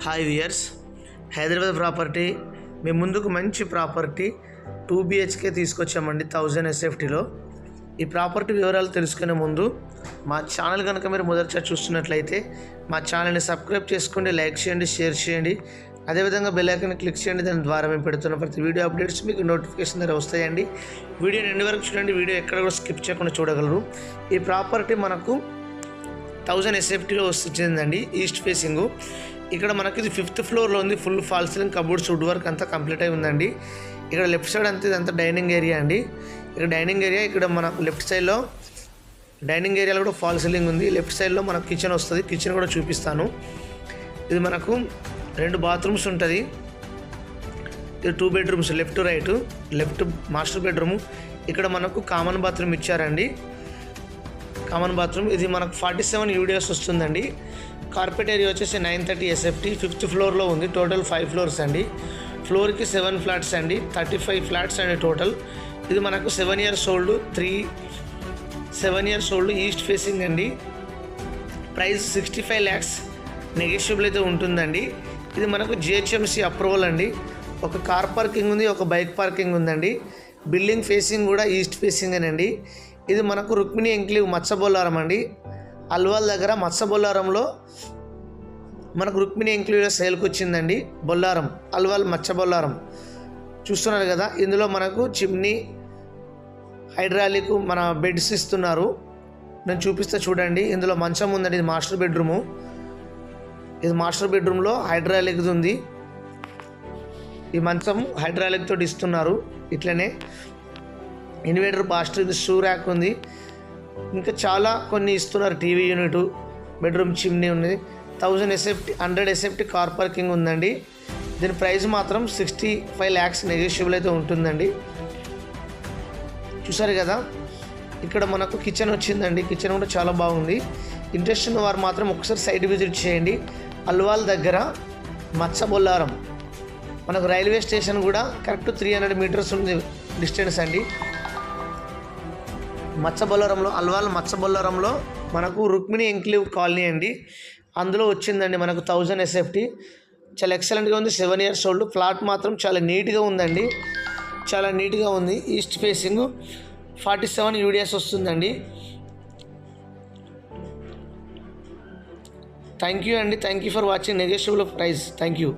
Hi viewers. Hyderabad property మేము ముందుకు మంచి ప్రాపర్టీ టూ బిహెచ్కే తీసుకొచ్చామండి థౌజండ్ ఎస్ఎఫ్టీలో. ఈ ప్రాపర్టీ వివరాలు తెలుసుకునే ముందు మా ఛానల్ కనుక మీరు మొదటిసారి చూస్తున్నట్లయితే మా ఛానల్ని సబ్స్క్రైబ్ చేసుకోండి లైక్ చేయండి షేర్ చేయండి. అదేవిధంగా బెల్ ఐకాన్ క్లిక్ చేయండి దాని ద్వారా మేము పెడుతున్న ప్రతి వీడియో అప్డేట్స్ మీకు నోటిఫికేషన్ ద్వారా వస్తాయండి. వీడియో ఎండ్ వరకు చూడండి వీడియో ఎక్కడ కూడా స్కిప్ చేయకుండా చూడగలరు. ఈ ప్రాపర్టీ మనకు థౌజండ్ ఎస్ఎఫ్టీలో వస్తుందండి ఈస్ట్ ఫేసింగ్. ఇక్కడ మనకి ఇది ఫిఫ్త్ ఫ్లోర్లో ఉంది. Full fall ceiling cupboards wood work అంతా కంప్లీట్ అయి ఉందండి. ఇక్కడ లెఫ్ట్ సైడ్ అంతా ఇదంతా డైనింగ్ ఏరియా అండి. ఇక్కడ డైనింగ్ ఏరియా ఇక్కడ మనకు లెఫ్ట్ సైడ్లో డైనింగ్ ఏరియాలో కూడా ఫాల్ సీలింగ్ ఉంది. లెఫ్ట్ సైడ్లో మనకు కిచెన్ వస్తుంది. కిచెన్ కూడా చూపిస్తాను. ఇది మనకు రెండు బాత్రూమ్స్ ఉంటుంది. ఇది two bedrooms left right left master bedroom ఇక్కడ మనకు కామన్ బాత్రూమ్ ఇచ్చారండి. కామన్ బాత్రూమ్ ఇది మనకు ఫార్టీ సెవెన్ యూడిఎస్ వస్తుందండి. కార్పెట్ ఏరియా వచ్చేసి నైన్ థర్టీ ఎస్ఎఫ్టీ ఫిఫ్త్ ఫ్లోర్లో ఉంది. టోటల్ ఫైవ్ ఫ్లోర్స్ అండి. ఫ్లోర్కి సెవెన్ ఫ్లాట్స్ అండి. థర్టీ ఫైవ్ ఫ్లాట్స్ అండి టోటల్ ఇది మనకు seven years old three seven years old east facing అండి. Price sixty five lakhs negotiable అయితే ఉంటుందండి. ఇది మనకు జిహెచ్ఎంసీ అప్రూవల్ అండి. ఒక కార్ పార్కింగ్ ఉంది ఒక బైక్ పార్కింగ్ ఉందండి. బిల్డింగ్ ఫేసింగ్ కూడా ఈస్ట్ ఫేసింగ్ అండి. ఇది మనకు రుక్మిణి ఎంక్లీవ్ మత్స్యబొల్లారం అండి. అల్వాల్ దగ్గర మత్స్యబొల్లారంలో మనకు రుక్మిణి ఎంక్లీవ్లో సేల్కి వచ్చిందండి బొల్లారం అల్వాల్ మత్స్యబొల్లారం. చూస్తున్నారు కదా ఇందులో మనకు చిమ్నీ హైడ్రాలిక్ మన బెడ్స్ ఇస్తున్నారు. నేను చూపిస్తే చూడండి ఇందులో మంచం ఉందండి ఇది మాస్టర్ బెడ్రూము. ఇది మాస్టర్ బెడ్రూమ్లో హైడ్రాలిక్ ఉంది. ఈ మంచం హైడ్రాలిక్ తోటి ఇస్తున్నారు ఇట్లనే. ఇన్వర్టర్ పాస్టర్ ఇది షూ ర్యాక్ ఉంది. ఇంకా చాలా కొన్ని ఇస్తున్నారు టీవీ యూనిట్ బెడ్రూమ్ చిమ్నీ ఉంది thousand SFT hundred SFT car parking ఉందండి. దీని ప్రైస్ మాత్రం సిక్స్టీ ఫైవ్ ల్యాక్స్ నెగోషియబుల్ అయితే ఉంటుందండి. చూసారు కదా ఇక్కడ మనకు కిచెన్ వచ్చిందండి. కిచెన్ కూడా చాలా బాగుంది. ఇంట్రెస్ట్ ఉన్న వారు మాత్రం ఒకసారి సైడ్ విజిట్ చేయండి. అల్వాల్ దగ్గర మత్స్యబొల్లారం. మనకు రైల్వే స్టేషన్ కూడా కరెక్ట్ త్రీ హండ్రెడ్ మీటర్స్ ఉంది డిస్టెన్స్ అండి. మత్స్యబొల్లారంలో అల్వాల్ మత్స్యబొల్లారంలో మనకు రుక్మిణి ఎంక్లీవ్ కాలనీ అండి. అందులో వచ్చిందండి మనకు థౌజండ్ ఎస్ఎఫ్టీ చాలా ఎక్సలెంట్గా ఉంది సెవెన్ ఇయర్స్ ఓల్డ్ ఫ్లాట్ మాత్రం చాలా నీట్గా ఉందండి. చాలా నీట్గా ఉంది. East facing forty seven UDS వస్తుందండి. థ్యాంక్ యూ అండి. Thank you for watching negotiable price thank you